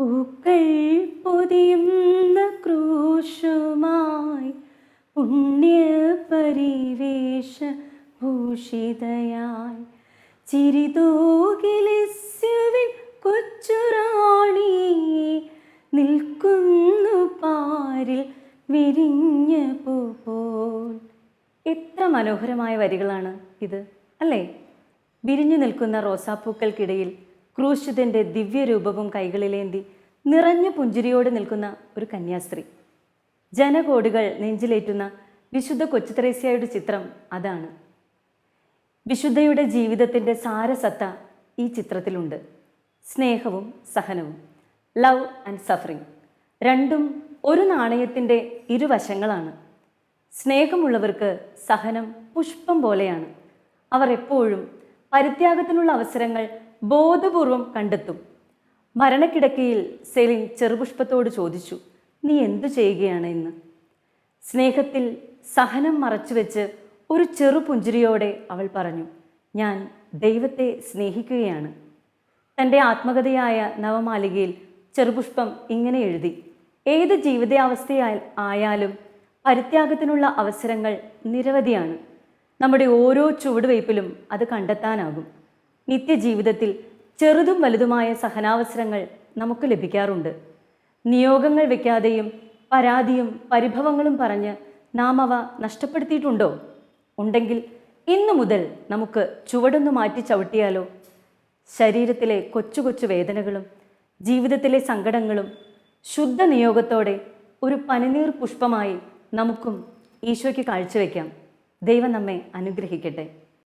പൂക്കൾ പൊതിയുന്ന ക്രൂശുമായി പുണ്യ പരിവേഷ ഭൂഷിതയായി ചിരിതോകിലിസ്യുവിൻ കൊച്ചുറാണി നിൽക്കുന്നു പാരിൽ വിരിഞ്ഞ പോൽ എത്ര മനോഹരമായ വരികളാണ് ഇത് അല്ലേ? വിരിഞ്ഞു നിൽക്കുന്ന റോസാപ്പൂക്കൾക്കിടയിൽ ക്രൂശിതന്റെ ദിവ്യരൂപവും കൈകളിലേന്തി നിറഞ്ഞ പുഞ്ചിരിയോടെ നിൽക്കുന്ന ഒരു കന്യാസ്ത്രീ. ജനകോടികൾ നെഞ്ചിലേറ്റുന്ന വിശുദ്ധ കൊച്ചുത്രേസ്യയുടെ ചിത്രം അതാണ്. വിശുദ്ധയുടെ ജീവിതത്തിന്റെ സാരസത്ത ഈ ചിത്രത്തിലുണ്ട്. സ്നേഹവും സഹനവും ലവ് ആൻഡ് സഫറിങ് രണ്ടും ഒരു നാണയത്തിന്റെ ഇരുവശങ്ങളാണ്. സ്നേഹമുള്ളവർക്ക് സഹനം പുഷ്പം പോലെയാണ്. അവർ എപ്പോഴും പരിത്യാഗത്തിനുള്ള അവസരങ്ങൾ ബോധപൂർവം കണ്ടെത്തും. മരണക്കിടക്കയിൽ സെലിൻ ചെറുപുഷ്പത്തോട് ചോദിച്ചു നീ എന്തു ചെയ്യുകയാണ് ഇന്ന്? സ്നേഹത്തിൽ സഹനം മറച്ചുവെച്ച് ഒരു ചെറുപുഞ്ചിരിയോടെ അവൾ പറഞ്ഞു ഞാൻ ദൈവത്തെ സ്നേഹിക്കുകയാണ്. തന്റെ ആത്മകഥയായ നവമാലികയിൽ ചെറുപുഷ്പം ഇങ്ങനെ എഴുതി ഏത് ജീവിതാവസ്ഥയാൽ ആയാലും പരിത്യാഗത്തിനുള്ള അവസരങ്ങൾ നിരവധിയാണ്. നമ്മുടെ ഓരോ ചുവടുവയ്പിലും അത് കണ്ടെത്താനാകും. നിത്യജീവിതത്തിൽ ചെറുതും വലുതുമായ സഹനാവസരങ്ങൾ നമുക്ക് ലഭിക്കാറുണ്ട്. നിയോഗങ്ങൾ വയ്ക്കാതെയും പരാതിയും പരിഭവങ്ങളും പറഞ്ഞ് നാം അവ നഷ്ടപ്പെടുത്തിയിട്ടുണ്ടോ? ഉണ്ടെങ്കിൽ ഇന്നു മുതൽ നമുക്ക് ചുവടൊന്ന് മാറ്റി ചവിട്ടിയാലോ? ശരീരത്തിലെ കൊച്ചു കൊച്ചു വേദനകളും ജീവിതത്തിലെ സങ്കടങ്ങളും ശുദ്ധ നിയോഗത്തോടെ ഒരു പനിനീർ പുഷ്പമായി നമുക്കും ഈശോയ്ക്ക് കാഴ്ചവെക്കാം. ദൈവം നമ്മെ അനുഗ്രഹിക്കട്ടെ.